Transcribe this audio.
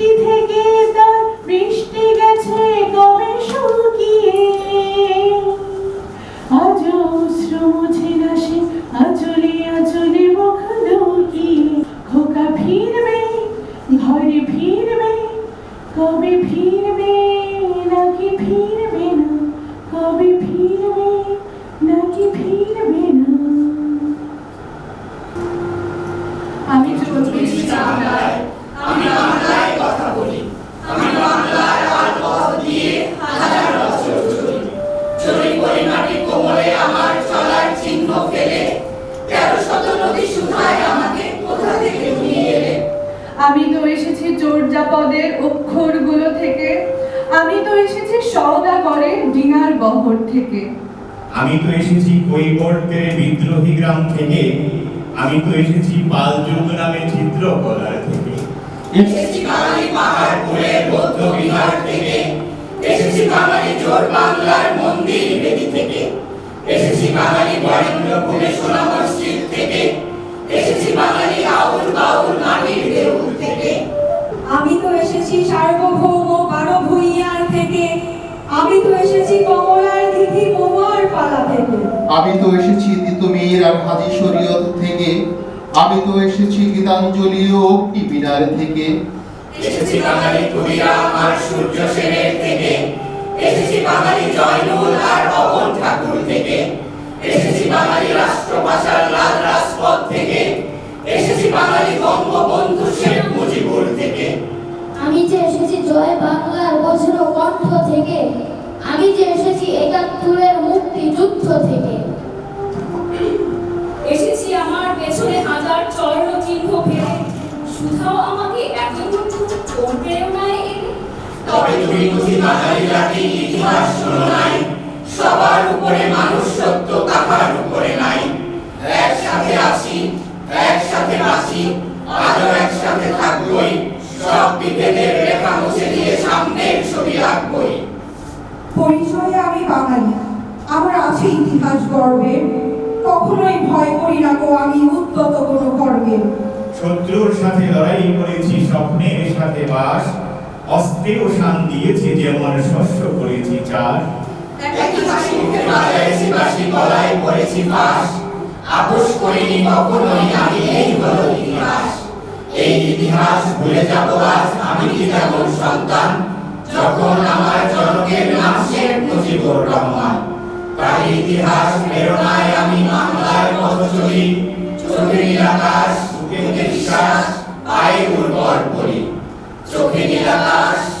বৃষ্টি থেকে তার বৃষ্টি গেছে কবে শুকিয়ে আজ অশ্রু মুছে না সে আচলে আচলে মুখ লুকিয়ে খোকা ফিরবে, ঘরে ফিরবে, কবে ফিরবে, নাকি ফিরবে না, কবে ফিরবে চোরজাপদের অক্ষরগুলো থেকে আমি তো এসেছি সওদাগরের ডিনার বহর থেকে। আমি তো এসেছি কৈবর্তের বিদ্রোহী গ্রাম থেকে। আমি তো এসেছি পাল যুগ নামে চিত্রকলার থেকে। এসেছি বাঙালি পাহাড়পুরের বৌদ্ধ বিহার থেকে। এসেছি বাঙালি জোর বাংলার মন্দির বেদি থেকে। এসেছি বাঙালি বরেন্দ্রপুরে সোনা মসজিদ থেকে। এসেছি বাঙালি আউল বাউল মাটির দেউল এসেছি সার্বভৌম বারো ভুইয়ার থেকে। আমি তো এসেছি কমলার দিঘি মোমার পালা থেকে। আমি তো এসেছি তিতুমির আর হাজি শরীয়ত থেকে। আমি তো এসেছি গীতাঞ্জলি ও অগ্নি মিনার থেকে। এসেছি বাঙালি ক্ষুদিরাম আর সূর্য সেনের থেকে। এসেছি বাঙালি জয়নুল আর অবন ঠাকুর থেকে। এসেছি বাঙালি রাষ্ট্রভাষার লাল রাজপথ থেকে। এসেছি বাঙালি বঙ্গবন্ধু শেখ মুজিবুর থেকে আমি যে এসেছি জয় বাংলার বজ্র কণ্ঠ থেকে। আমি যে এসেছি একাত্তরের মুক্তি যুদ্ধ থেকে। এসেছি আমার পেছনে হাজার চর্ণ চিহ্ন ফেলে। শুধাও আমাকে নাই। সবার উপরে মানুষ সত্য উপরে পরিচয়ে আমি বাঙালি। আমার আছে ইতিহাস গর্বে। কখনোই ভয় করি না গো আমি উদ্যত কোনো গর্বে শত্রুর সাথে লড়াই করেছি স্বপ্নের সাথে বাস। অস্ত্রেও শান দিয়েছে যেমন শস্য করেছি চাষ। একই হাসি মুখে বাজাইছি বাসি গলায় পড়েছি ফাঁস। আপোষ করিনি কখনোই আমি এই হলো ইতিহাস। এই ইতিহাস ভুলে যাব আজ আমি কি তেমন সন্তান? যখন আমার জনকের নাম শেখ মুজিবুর রহমান, তার ইতিহাস প্রেরণায় আমি বাংলার পথ চলি। চোখে নীল আকাশ বুকে বিশ্বাস পায়ে উর্বর করি চোখে নীল আকাশ বুকে বিশ্বাস